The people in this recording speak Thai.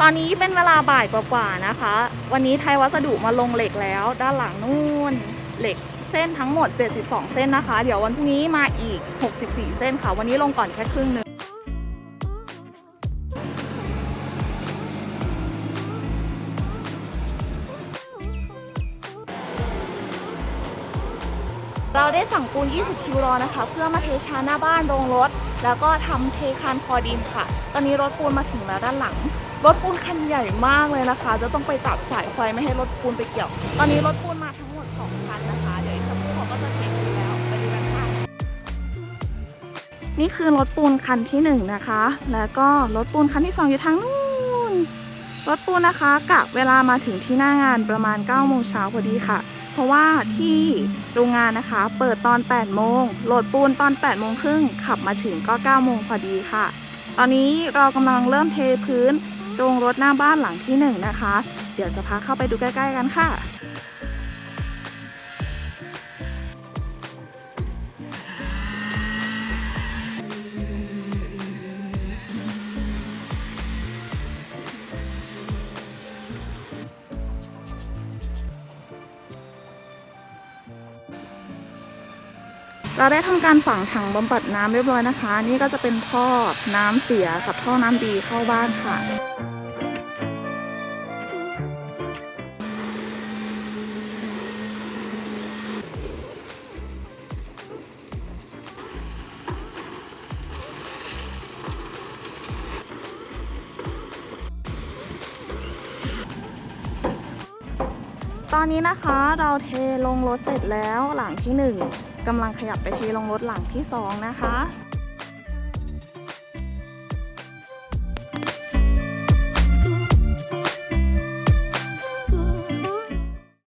ตอนนี้เป็นเวลาบ่ายกว่าๆนะคะ วันนี้ไทยวัสดุมาลงเหล็กแล้ว ด้านหลังนู่นเหล็กเส้นทั้งหมด 72 เส้นนะคะ เดี๋ยววันพรุ่งนี้มาอีก 64 เส้นค่ะ วันนี้ลงก่อนแค่ครึ่งหนึง เราได้สั่งปูน 20 คิวรอนะคะ เพื่อมาเทชานหน้าบ้านโรงรถ แล้วก็ทำเทคานคอดินค่ะ ตอนนี้รถปูนมาถึงแล้วด้านหลัง รถปูนคันใหญ่มากเลยนะคะ จะต้องไปจับสายไฟไม่ให้รถปูนไปเกี่ยว ตอนนี้รถปูนมาทั้งหมด 2 คันนะคะ เดี๋ยวอีกสักครู่เขาก็จะเทกันแล้ว ไปดูกันค่ะ นี่คือรถปูนคันที่หนึ่งนะคะ แล้วก็รถปูนคันที่สองอยู่ทางนู้น รถปูนนะคะกะเวลามาถึงที่หน้างานประมาณ9โมงเช้าพอดีค่ะ เพราะว่าที่โรงงานนะคะ เปิดตอน 8 โมงโหลดปูนตอน 8 โมงครึ่งขับมาถึงก็ 9 โมงพอดีค่ะ ตอนนี้เรากำลังเริ่มเทพื้นตรงรถหน้าบ้านหลังที่ 1 นะคะ เดี๋ยวจะพาเข้าไปดูใกล้ ๆ กันค่ะ เราได้ทำการฝังถังบำบัดน้ำเรียบร้อยนะคะ นี่ก็จะเป็นท่อน้ำเสียกับท่อน้ำดีเข้าบ้านค่ะ ตอนนี้นะคะเราเทลงรถเสร็จแล้วหลังที่หนึ่ง กำลังขยับไปเทลงรถหลังที่สองนะคะ